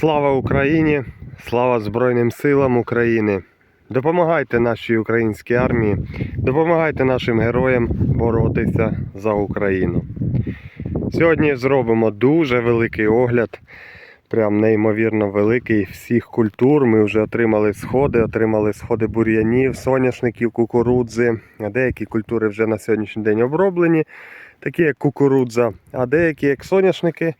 Слава Україні! Слава Збройним силам України! Допомагайте нашій українській армії, допомагайте нашим героям боротися за Україну. Сьогодні зробимо дуже великий огляд, прям неймовірно великий всіх культур. Ми вже отримали сходи, отримали сходи бур'янів, соняшників, кукурудзи. Деякі культури вже на сьогоднішній день оброблені, такі як кукурудза, а деякі як соняшники.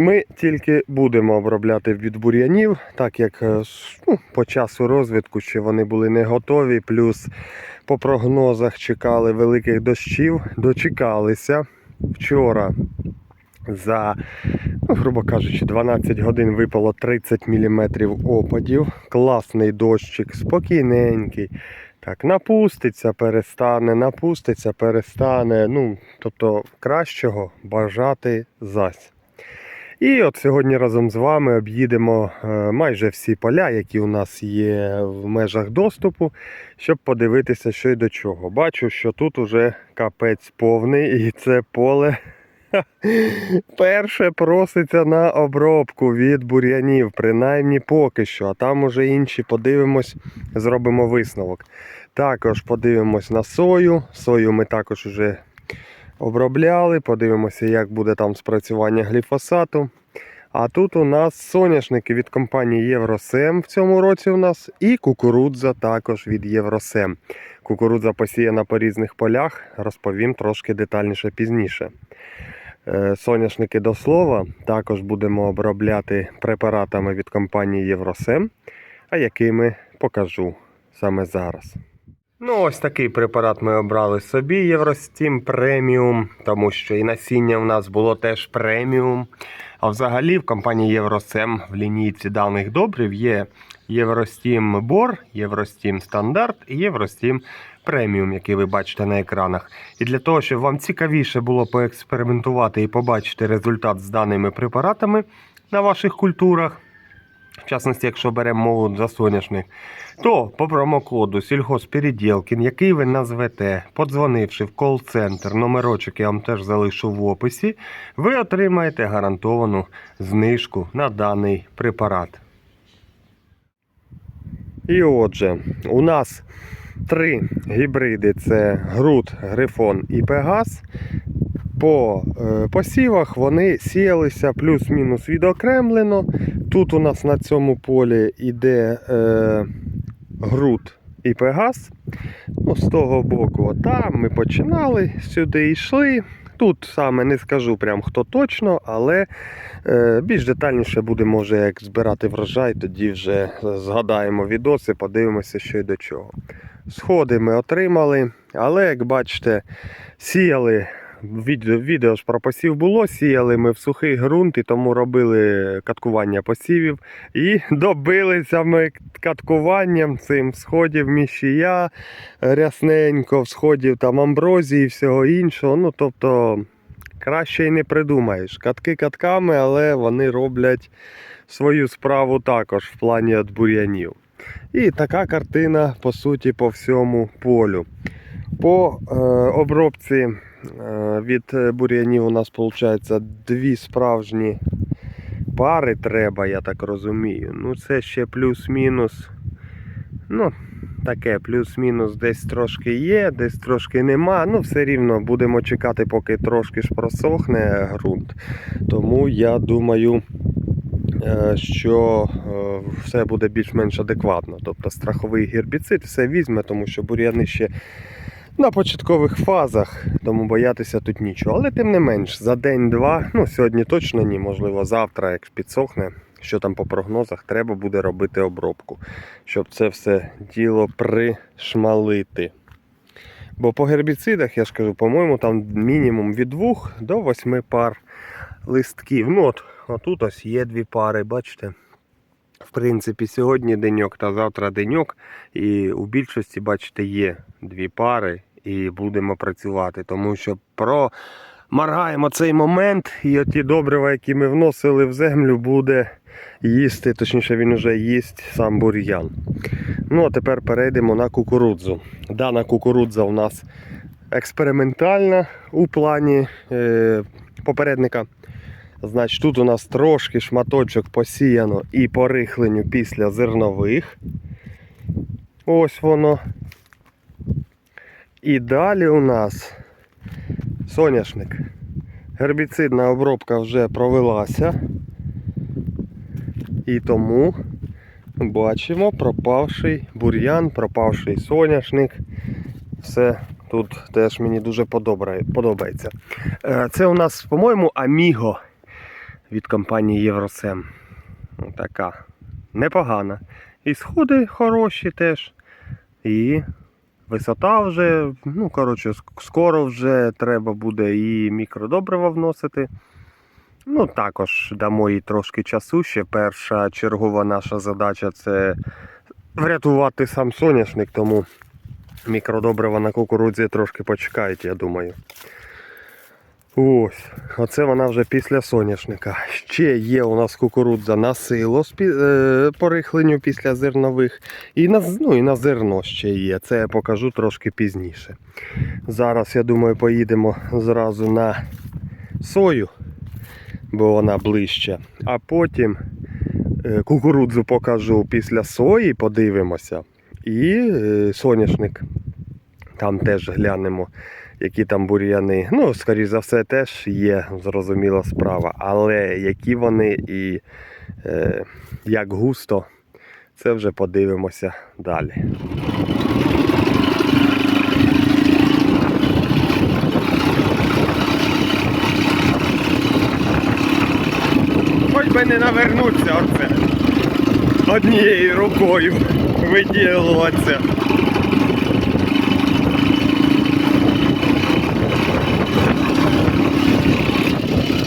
Ми тільки будемо обробляти від бур'янів, так як е, ну, по часу розвитку ще вони були не готові, плюс по прогнозах чекали великих дощів, дочекалися. Вчора за, ну, грубо кажучи, 12 годин випало 30 мм опадів. Класний дощик, спокійненький. Так, напуститься, перестане, напуститься, перестане. Ну, тобто кращого бажати зась. І от сьогодні разом з вами об'їдемо е, майже всі поля, які у нас є в межах доступу, щоб подивитися, що й до чого. Бачу, що тут уже капець повний, і це поле перше проситься на обробку від бур'янів, принаймні поки що. А там уже інші подивимось, зробимо висновок. Також подивимось на сою. Сою ми також уже обробляли. Подивимося, як буде там спрацювання гліфосату. А тут у нас соняшники від компанії Євросем в цьому році у нас і кукурудза також від Євросем. Кукурудза посіяна по різних полях, розповім трошки детальніше пізніше. Е, Соняшники до слова також будемо обробляти препаратами від компанії Євросем, а якими покажу саме зараз. Ну, ось такий препарат ми обрали собі Євростім преміум, тому що і насіння в нас було теж преміум. А взагалі в компанії Євросем в лінійці даних добрив є Євростім Бор, Євростім Стандарт і Євростім преміум, який ви бачите на екранах. І для того, щоб вам цікавіше було поекспериментувати і побачити результат з даними препаратами на ваших культурах, в частності, якщо беремо мову за соняшник, то по промокоду сільгоспереділкін, який ви назвете, подзвонивши в кол-центр, номерочок я вам теж залишу в описі, ви отримаєте гарантовану знижку на даний препарат. І отже, у нас три гібриди: це Груд, Грифон і Пегас. По е, посівах вони сіялися плюс-мінус відокремлено. Тут у нас на цьому полі йде е, груд і пегас. Ну, з того боку, там ми починали, сюди йшли. Тут саме не скажу прям хто точно, але е, більш детальніше будемо вже як збирати врожай, тоді вже згадаємо відоси, подивимося, що й до чого. Сходи ми отримали, але як бачите, сіяли відео, ж про посів було, сіяли ми в сухий ґрунт і тому робили каткування посівів. І добилися ми каткуванням цим сходів міщія, рясненько, всходів там амброзії і всього іншого. Ну, тобто, краще й не придумаєш. Катки катками, але вони роблять свою справу також в плані бур'янів. І така картина, по суті, по всьому полю. По е, обробці е, від бур'янів у нас виходить дві справжні пари треба, я так розумію. Ну, це ще плюс-мінус. Ну, таке, плюс-мінус десь трошки є, десь трошки нема. Ну, все рівно будемо чекати, поки трошки ж просохне ґрунт. Тому я думаю, е, що все буде більш-менш адекватно. Тобто страховий гербіцид все візьме, тому що бур'яни ще на початкових фазах, тому боятися тут нічого. Але тим не менш, за день-два, ну сьогодні точно ні, можливо, завтра, як підсохне, що там по прогнозах, треба буде робити обробку, щоб це все діло пришмалити. Бо по гербіцидах, я ж кажу, по-моєму, там мінімум від 2 до 8 пар листків. Ну от, отут ось є дві пари, бачите? В принципі, сьогодні деньок та завтра деньок. І у більшості, бачите, є дві пари і будемо працювати. Тому що промаргаємо цей момент, і оті добрива, які ми вносили в землю, буде їсти, точніше він вже їсть сам бур'ян. Ну, а тепер перейдемо на кукурудзу. Дана кукурудза у нас експериментальна у плані е, попередника. Значить, тут у нас трошки шматочок посіяно і по рихленню після зернових. Ось воно. І далі у нас соняшник. Гербіцидна обробка вже провелася. І тому бачимо пропавший бур'ян, пропавший соняшник. Все тут теж мені дуже подобається. Е, Це у нас, по-моєму, Аміго від компанії Євросем. Така непогана. І сходи хороші теж. І висота вже, ну, коротше, скоро вже треба буде і мікродобрива вносити. Ну, також дамо їй трошки часу. Ще перша чергова наша задача це врятувати сам соняшник, тому мікродобрива на кукурудзі трошки почекають, я думаю. Ось, оце вона вже після соняшника. Ще є у нас кукурудза на сило е, по рихленню після зернових. І на, ну, і на зерно ще є. Це я покажу трошки пізніше. Зараз, я думаю, поїдемо зразу на сою, бо вона ближче. А потім е, кукурудзу покажу після сої, подивимося. І е, соняшник. Там теж глянемо, які там бур'яни. Ну, скоріш за все, теж є зрозуміла справа. Але які вони і е, як густо, це вже подивимося далі. Хоч би не навернуться оце однією рукою виділуватися.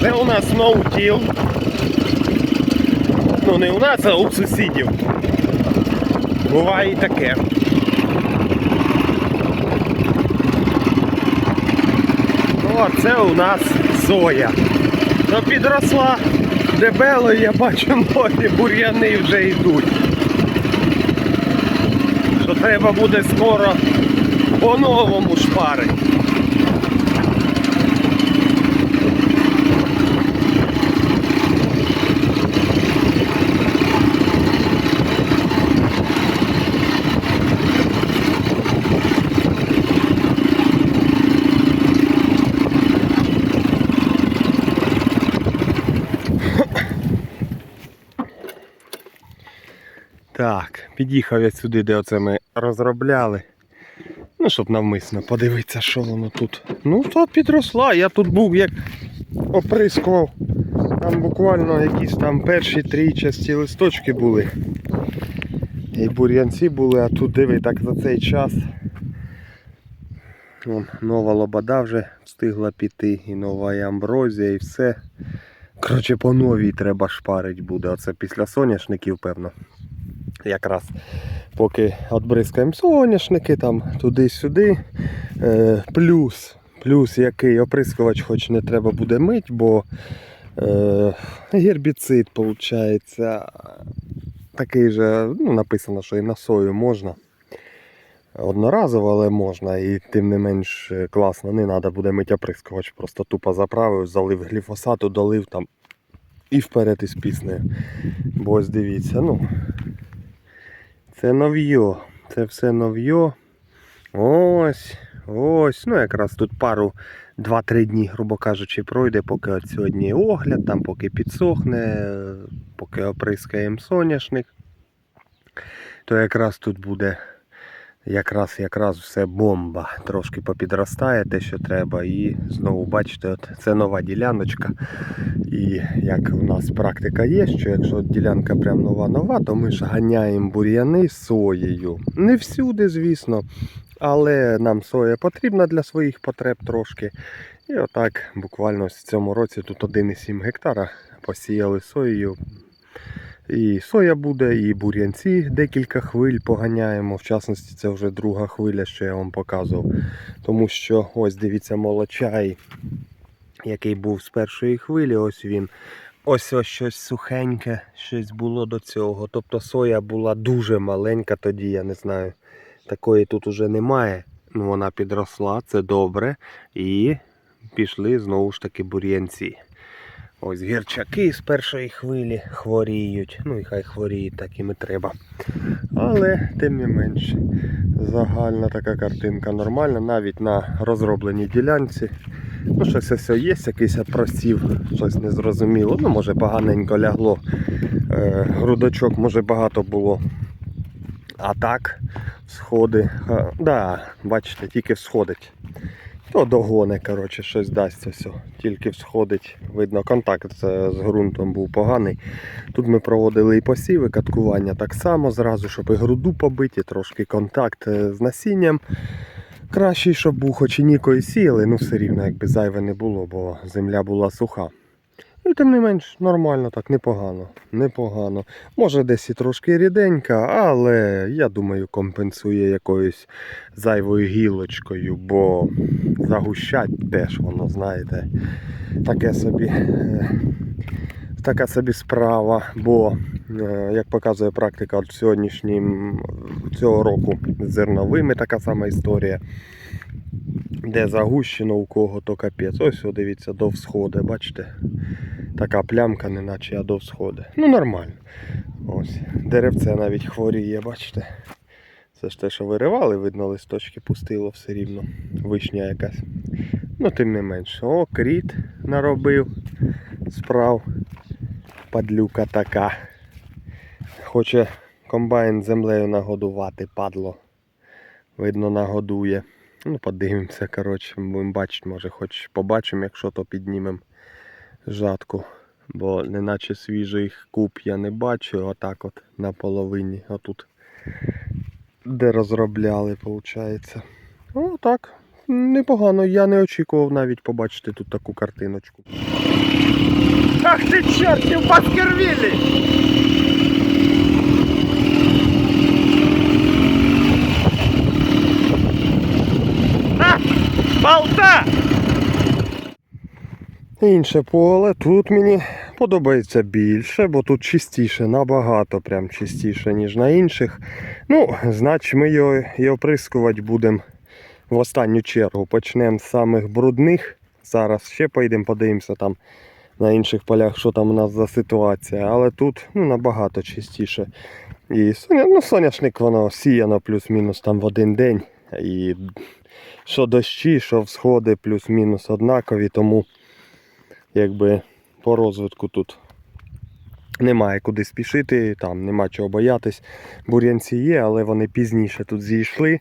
Це у нас ноутіл. Ну не у нас, а у сусідів. Буває і таке. Ну, а це у нас соя. Ну, підросла дебело, я бачу, нові бур'яни вже йдуть. Що треба буде скоро по-новому шпарити. Так, під'їхав я сюди, де оце ми розробляли. Ну, щоб навмисно подивитися, що воно тут. Ну, то підросла. Я тут був як оприскував. Там буквально якісь там перші три часті листочки були. І бур'янці були, а тут диви, так за цей час. Вон, нова лобода вже встигла піти, і нова і амброзія, і все. Коротше, по новій треба шпарить буде. Оце після соняшників, певно. Якраз поки відбризкаємо соняшники, там туди-сюди. Е, плюс, плюс який оприскувач хоч не треба буде мить, бо е, гербіцид, виходить, такий же, ну, написано, що і на сою можна. Одноразово, але можна. І тим не менш е, класно, не треба буде мити оприскувач. Просто тупо заправив, залив гліфосату, долив там і вперед із піснею. Бо ось дивіться, ну. Це нов'йо. Це все нов'йо. Ось, ось. Ну, якраз тут пару 2-3 дні, грубо кажучи, пройде, поки от сьогодні огляд, там поки підсохне, поки оприскаємо соняшник. То якраз тут буде якраз якраз все бомба. Трошки попідростає те, що треба. І знову бачите, от це нова діляночка. І як у нас практика є, що якщо ділянка прям нова-нова, то ми ж ганяємо бур'яни соєю. Не всюди, звісно, але нам соя потрібна для своїх потреб трошки. І отак буквально в цьому році тут 1,7 гектара посіяли соєю. І соя буде, і бур'янці декілька хвиль поганяємо. В частності, це вже друга хвиля, що я вам показував. Тому що ось дивіться молочай, який був з першої хвилі, ось він. Ось ось щось сухеньке, щось було до цього. Тобто соя була дуже маленька тоді, я не знаю. Такої тут уже немає. Ну, вона підросла, це добре. І пішли знову ж таки бур'янці. Ось гірчаки з першої хвилі хворіють. Ну і хай хворіють, так і треба. Але тим не менше, загальна така картинка нормальна, навіть на розробленій ділянці. Ну, щось ось є, якийсь просів, щось незрозуміло. Ну, може поганенько лягло. Е, грудочок може багато було. А так, сходи. Ха, да, бачите, тільки всходить. То догоне, коротше, щось дасть все. Тільки всходить. Видно, контакт з, ґрунтом був поганий. Тут ми проводили і посіви, каткування так само зразу, щоб і груду побити, трошки контакт е, з насінням. Кращий, щоб був, хоч і нікої сіяли, ну все рівно, якби зайве не було, бо земля була суха. І тим не менш, нормально, так, непогано. Непогано. Може десь і трошки ріденька, але я думаю, компенсує якоюсь зайвою гілочкою, бо загущать теж воно, знаєте, таке собі. Така собі справа, бо, е, як показує практика от сьогоднішнім цього року з зерновими така сама історія. Де загущено у кого, то капець. Ось дивіться, до всходи, бачите? Така плямка, неначе до всходи. Ну нормально. Ось. Деревце навіть хворіє, бачите? Це ж те, що виривали, видно, листочки пустило все рівно. Вишня якась. Ну, тим не менше. О, кріт наробив справ. Падлюка така. Хоче комбайн землею нагодувати, падло. Видно, нагодує. Ну, подивимося, коротше, будемо бачити, може хоч побачимо, якщо то піднімемо жатку. Бо неначе свіжий куб я не бачу, отак от на половині. Отут. Де розробляли, виходить. О, так. Непогано, я не очікував навіть побачити тут таку картиночку. Ах ти чортів Баскервілі! А! Балта! Інше поле тут мені подобається більше, бо тут чистіше, набагато прям чистіше, ніж на інших. Ну, значить ми його і оприскувати будемо в останню чергу. Почнемо з самих брудних. Зараз ще поїдемо, подивимося там на інших полях, що там у нас за ситуація. Але тут ну, набагато чистіше. І ну, соняшник воно сіяно плюс-мінус там в один день. І що дощі, що всходи плюс-мінус однакові, тому якби по розвитку тут немає куди спішити, там нема чого боятись. Бур'янці є, але вони пізніше тут зійшли.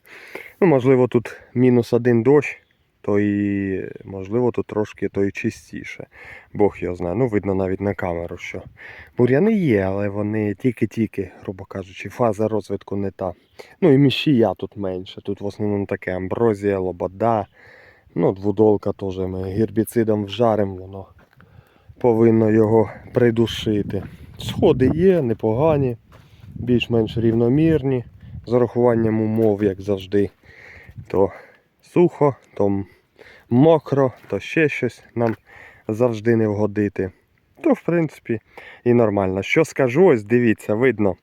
Ну, можливо, тут мінус один дощ, то і можливо тут трошки то і чистіше. Бог його знає. Ну, видно навіть на камеру, що бур'яни є, але вони тільки-тільки, грубо кажучи, фаза розвитку не та. Ну і міщія тут менше. Тут в основному таке амброзія, лобода. Ну, двудолка теж ми гербіцидом вжаримо, воно повинно його придушити. Сходи є, непогані, більш-менш рівномірні. З урахуванням умов, як завжди, то сухо, то мокро, то ще щось нам завжди не вгодити. То, в принципі, і нормально. Що скажу, ось дивіться, видно.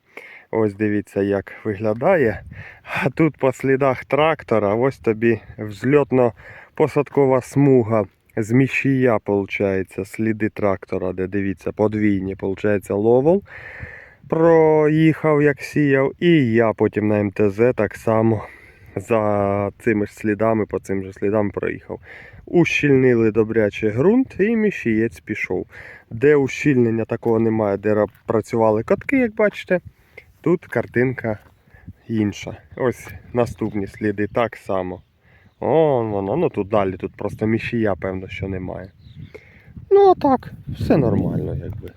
Ось дивіться, як виглядає. А тут по слідах трактора, ось тобі взльотно-посадкова смуга з міщія, виходить, сліди трактора, де дивіться, подвійні, виходить, ловол проїхав, як сіяв, і я потім на МТЗ так само за цими ж слідами, по цим же слідам проїхав. Ущільнили добряче ґрунт і міщієць пішов. Де ущільнення такого немає, де працювали катки, як бачите, тут картинка інша. Ось наступні сліди так само. О, воно, ну тут далі, тут просто міщія, певно, що немає. Ну, а так, все нормально, якби.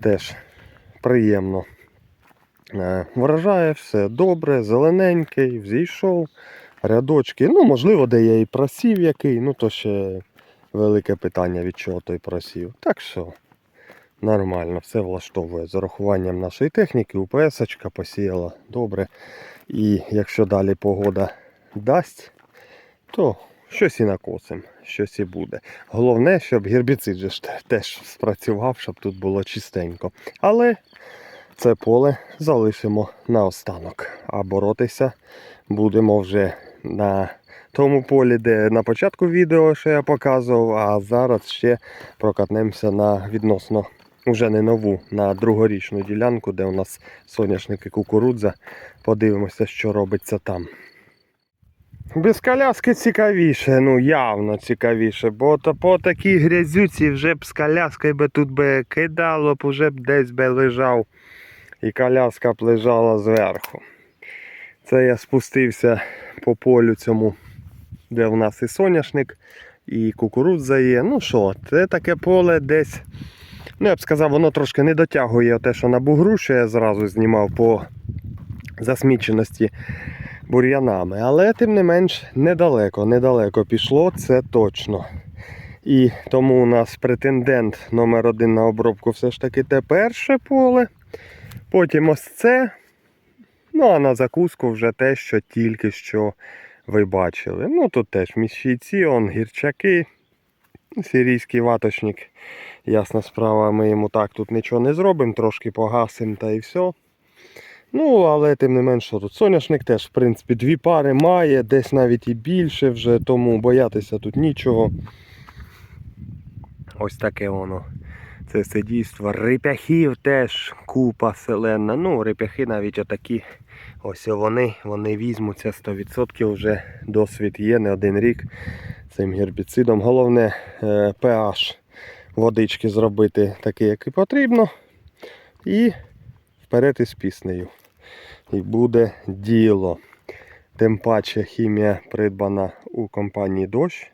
Теж приємно. Е, Вражає все добре, зелененький, взійшов. Рядочки. Ну, можливо, де я і просів який, ну то ще велике питання, від чого той просів. Так що нормально, все влаштовує. З урахуванням нашої техніки, УПС посіяла добре. І якщо далі погода дасть, то щось і накосим, щось і буде. Головне, щоб гербіцид теж спрацював, щоб тут було чистенько. Але це поле залишимо наостанок. А боротися будемо вже на тому полі, де на початку відео що я показував, а зараз ще прокатнемося на відносно вже не нову, на другорічну ділянку, де у нас соняшники кукурудза. Подивимося, що робиться там. Без коляски цікавіше, ну явно цікавіше, бо то по такій грязюці вже б з коляскою би тут би кидало б, уже б десь би лежав і коляска б лежала зверху. Це я спустився по полю цьому, де в нас і соняшник, і кукурудза є. Ну що, це таке поле десь. Ну, я б сказав, воно трошки не дотягує те, що на бугру, що я зразу знімав по засміченості бур'янами. Але тим не менш недалеко, недалеко пішло, це точно. І тому у нас претендент номер один на обробку все ж таки те перше поле. Потім ось це. Ну, а на закуску вже те, що тільки що ви бачили. Ну, тут теж міщійці, он гірчаки, сирійський ваточник. Ясна справа, ми йому так тут нічого не зробимо, трошки погасимо та і все. Ну, але тим не менш, тут соняшник теж, в принципі, дві пари має, десь навіть і більше вже, тому боятися тут нічого. Ось таке воно. Це все дійство. Рипяхів теж купа селена. Ну, рипяхи навіть отакі. Ось вони, вони візьмуться 100% вже досвід є, не один рік цим гербіцидом. Головне е, pH водички зробити такий, як і потрібно. І вперед із піснею. І буде діло. Тим паче хімія придбана у компанії Дощ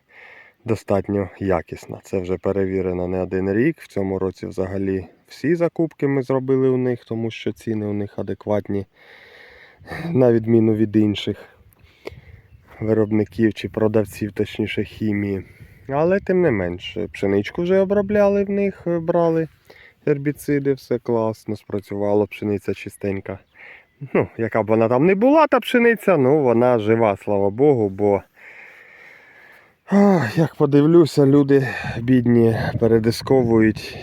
достатньо якісна. Це вже перевірено не один рік. В цьому році взагалі всі закупки ми зробили у них, тому що ціни у них адекватні, на відміну від інших виробників чи продавців, точніше хімії. Але тим не менш, пшеничку вже обробляли в них, брали гербіциди, все класно, спрацювало, пшениця чистенька. Ну, яка б вона там не була, та пшениця, ну вона жива, слава Богу, бо Ах, як подивлюся, люди бідні передисковують.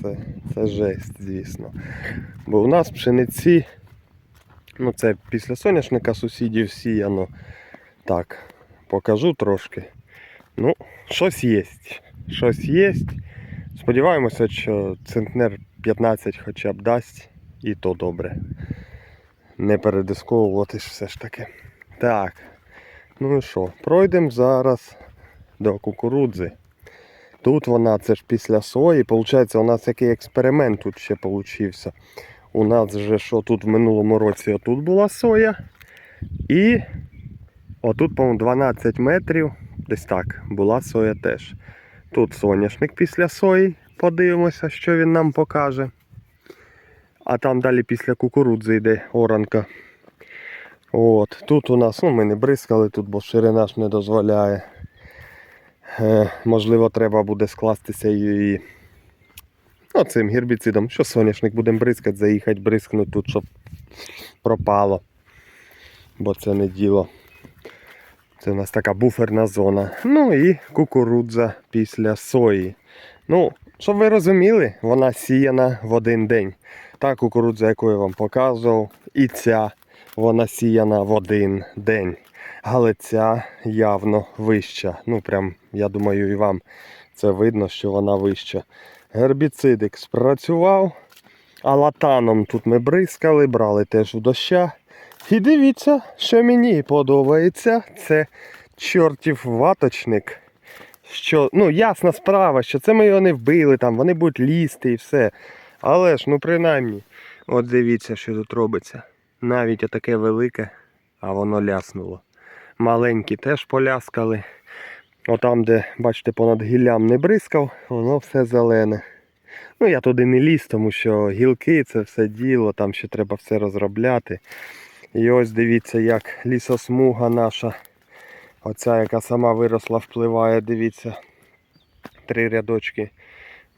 Це, це жесть, звісно. Бо у нас пшениці, ну це після соняшника сусідів сіяно. Так, покажу трошки. Ну, щось є. Щось є. Сподіваємося, що центнер 15 хоча б дасть, і то добре. Не передисковувати все ж таки. Так. Ну і що, пройдемо зараз до кукурудзи. Тут вона, це ж після сої, виходить, у нас який експеримент тут ще получився. У нас же що тут в минулому році отут була соя. І отут, по-моєму, 12 метрів, десь так, була соя теж. Тут соняшник після сої. Подивимося, що він нам покаже. А там далі після кукурудзи йде оранка. От, Тут у нас, ну ми не бризкали тут, бо ширина ж не дозволяє. Е, можливо, треба буде скластися і, ну, цим гербіцидом. Що соняшник будемо бризкати, заїхати, бризкнути тут, щоб пропало. Бо це не діло. Це у нас така буферна зона. Ну і кукурудза після сої. Ну, щоб ви розуміли, вона сіяна в один день. Та кукурудза, яку я вам показував, і ця вона сіяна в один день. Але ця явно вища. Ну, прям, я думаю, і вам це видно, що вона вища. Гербіцидик спрацював. А латаном тут ми бризкали, брали теж у доща. І дивіться, що мені подобається. Це чортів ваточник. Що, ну, ясна справа, що це ми його не вбили, там, вони будуть лізти і все. Але ж, ну принаймні, от дивіться, що тут робиться. Навіть отаке велике, а воно ляснуло. Маленькі теж поляскали. Отам, де, бачите, понад гіллям не бризкав, воно все зелене. Ну, я туди не ліз, тому що гілки це все діло, там ще треба все розробляти. І ось дивіться, як лісосмуга наша, оця, яка сама виросла, впливає, дивіться, три рядочки.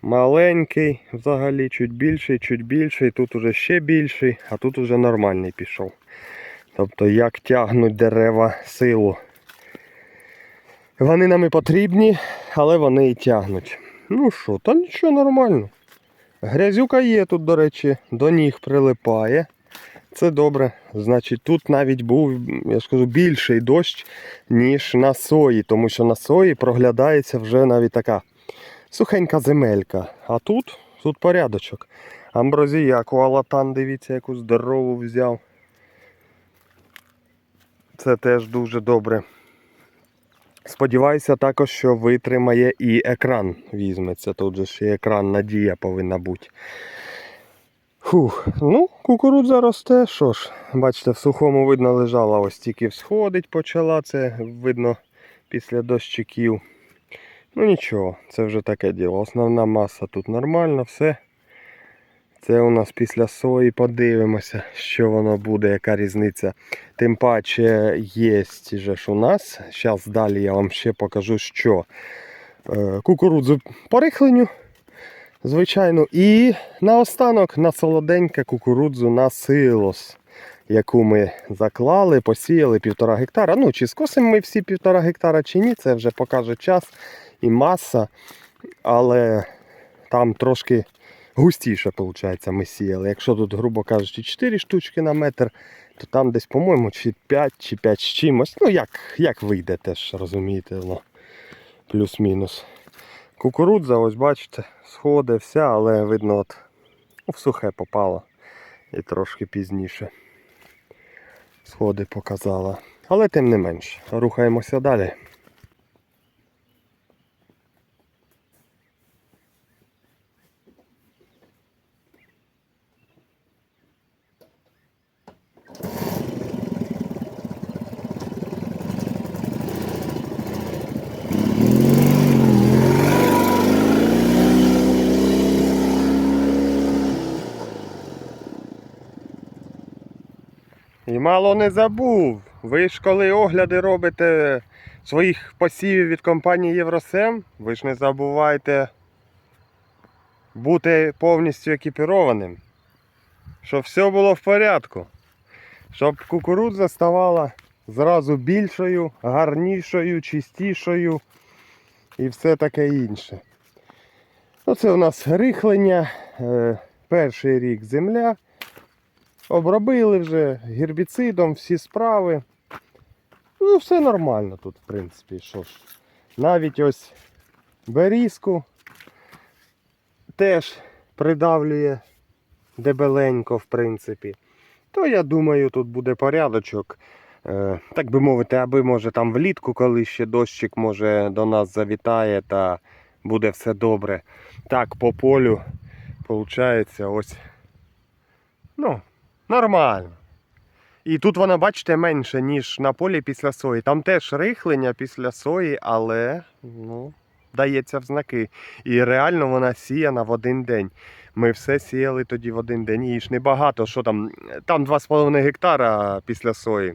Маленький, взагалі чуть більший, чуть більший, тут уже ще більший, а тут уже нормальний пішов. Тобто як тягнуть дерева силу. Вони нам і потрібні, але вони і тягнуть. Ну що, та нічого нормально. Грязюка є тут, до речі, до ніг прилипає. Це добре. Значить, тут навіть був, я ж кажу, більший дощ, ніж на сої, тому що на сої проглядається вже навіть така сухенька земелька. А тут, тут порядочок. Амброзіяку алатан, дивіться, яку здорову взяв. Це теж дуже добре. Сподіваюся також, що витримає і екран візьметься. Тут же ще екран надія повинна бути. Фух, ну, кукурудза росте, що ж, бачите, в сухому видно лежала, ось тільки всходить почала, це видно після дощиків. Ну нічого, це вже таке діло. Основна маса тут нормальна, все. Це у нас після сої подивимося, що воно буде, яка різниця. Тим паче є же ж у нас. Зараз далі я вам ще покажу, що Е, кукурудзу по рихленню, звичайно. І наостанок на солоденьке кукурудзу на силос, яку ми заклали, посіяли півтора гектара. Ну, чи скосимо ми всі півтора гектара, чи ні, це вже покаже час і маса. Але там трошки густіше, виходить, ми сіяли. Якщо тут, грубо кажучи, 4 штучки на метр, то там десь, по-моєму, чи 5, чи 5 з чимось. Ну, як, як вийде теж, розумієте, ну, плюс-мінус. Кукурудза, ось бачите, сходи, вся, але видно, от ну, в сухе попало. І трошки пізніше сходи показала. Але тим не менш, рухаємося далі. Мало не забув. Ви ж коли огляди робите своїх посівів від компанії Євросем, ви ж не забувайте бути повністю екіпірованим. Щоб все було в порядку. Щоб кукурудза ставала зразу більшою, гарнішою, чистішою і все таке інше. Оце у нас рихлення, е, перший рік земля. Обробили вже гербіцидом всі справи. Ну, все нормально тут, в принципі, що ж. Навіть ось берізку теж придавлює дебеленько, в принципі. То я думаю, тут буде порядочок. Е, так би мовити, аби може там влітку, коли ще дощик може до нас завітає та буде все добре. Так, по полю, виходить, ось. Ну, Нормально. І тут вона, бачите, менше, ніж на полі після сої. Там теж рихлення після сої, але ну, дається в знаки. І реально вона сіяна в один день. Ми все сіяли тоді в один день. І ж небагато, що там, там 2,5 гектара після сої.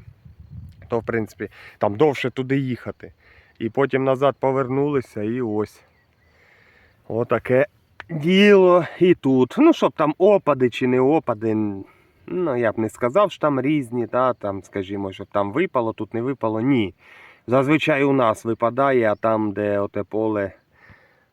То, в принципі, там довше туди їхати. І потім назад повернулися і ось. Отаке діло і тут. Ну, щоб там опади чи не опади. Ну, я б не сказав, що там різні, та, там, скажімо, щоб там випало, тут не випало. Ні. Зазвичай у нас випадає, а там, де оте поле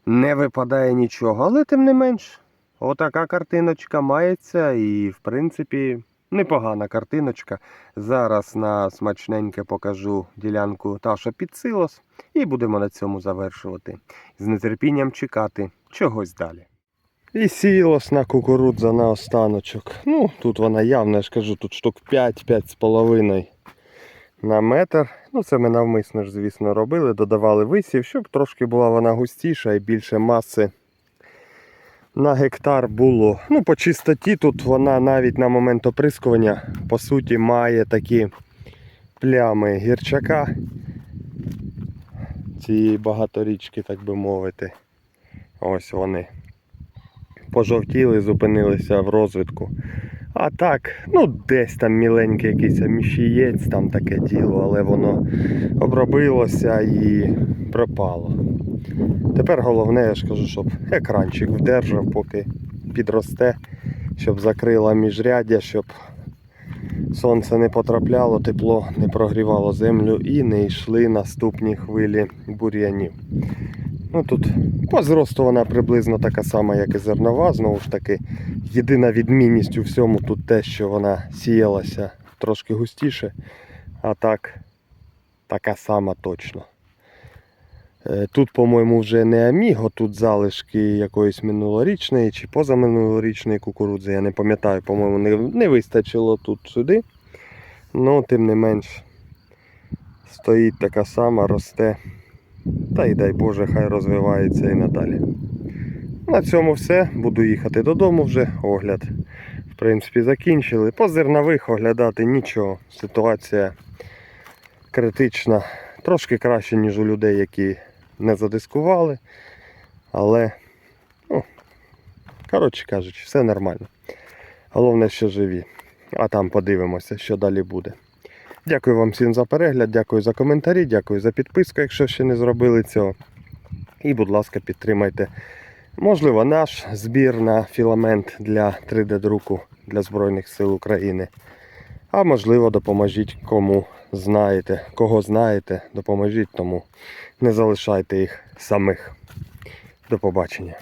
не випадає нічого. Але тим не менш, отака картиночка мається і, в принципі, непогана картиночка. Зараз на смачненьке покажу ділянку Таша під силос і будемо на цьому завершувати. З нетерпінням чекати чогось далі. І сілосна кукурудза на останочок. Ну, тут вона явно, я ж кажу, тут штук 5-5,5 на метр. Ну, це ми навмисно ж, звісно, робили, додавали висів, щоб трошки була вона густіша і більше маси на гектар було. Ну, по чистоті тут вона навіть на момент оприскування, по суті, має такі плями гірчака. Цієї багаторічки, так би мовити. Ось вони пожовтіли, зупинилися в розвитку. А так, ну десь там міленький якийсь міщієць, там таке діло, але воно обробилося і пропало. Тепер головне, я ж кажу, щоб екранчик вдержав, поки підросте, щоб закрила міжряддя, щоб сонце не потрапляло, тепло не прогрівало землю і не йшли наступні хвилі бур'янів. Ну тут по зросту вона приблизно така сама, як і зернова. Знову ж таки, єдина відмінність у всьому тут те, що вона сіялася трошки густіше, а так така сама точно. Е, Тут, по-моєму, вже не аміго, тут залишки якоїсь минулорічної чи позаминулорічної кукурудзи. Я не пам'ятаю, по-моєму, не, не вистачило тут сюди. Ну, тим не менш, стоїть така сама, росте. Та й дай Боже, хай розвивається і надалі. На цьому все. Буду їхати додому вже. Огляд, в принципі, закінчили. По зернових оглядати нічого. Ситуація критична. Трошки краще, ніж у людей, які не задискували. Але, ну, коротше кажучи, все нормально. Головне, що живі. А там подивимося, що далі буде. Дякую вам всім за перегляд, дякую за коментарі, дякую за підписку, якщо ще не зробили цього. І, будь ласка, підтримайте. Можливо, наш збір на філамент для 3D-друку для Збройних сил України. А можливо, допоможіть кому знаєте, кого знаєте, допоможіть тому. Не залишайте їх самих. До побачення.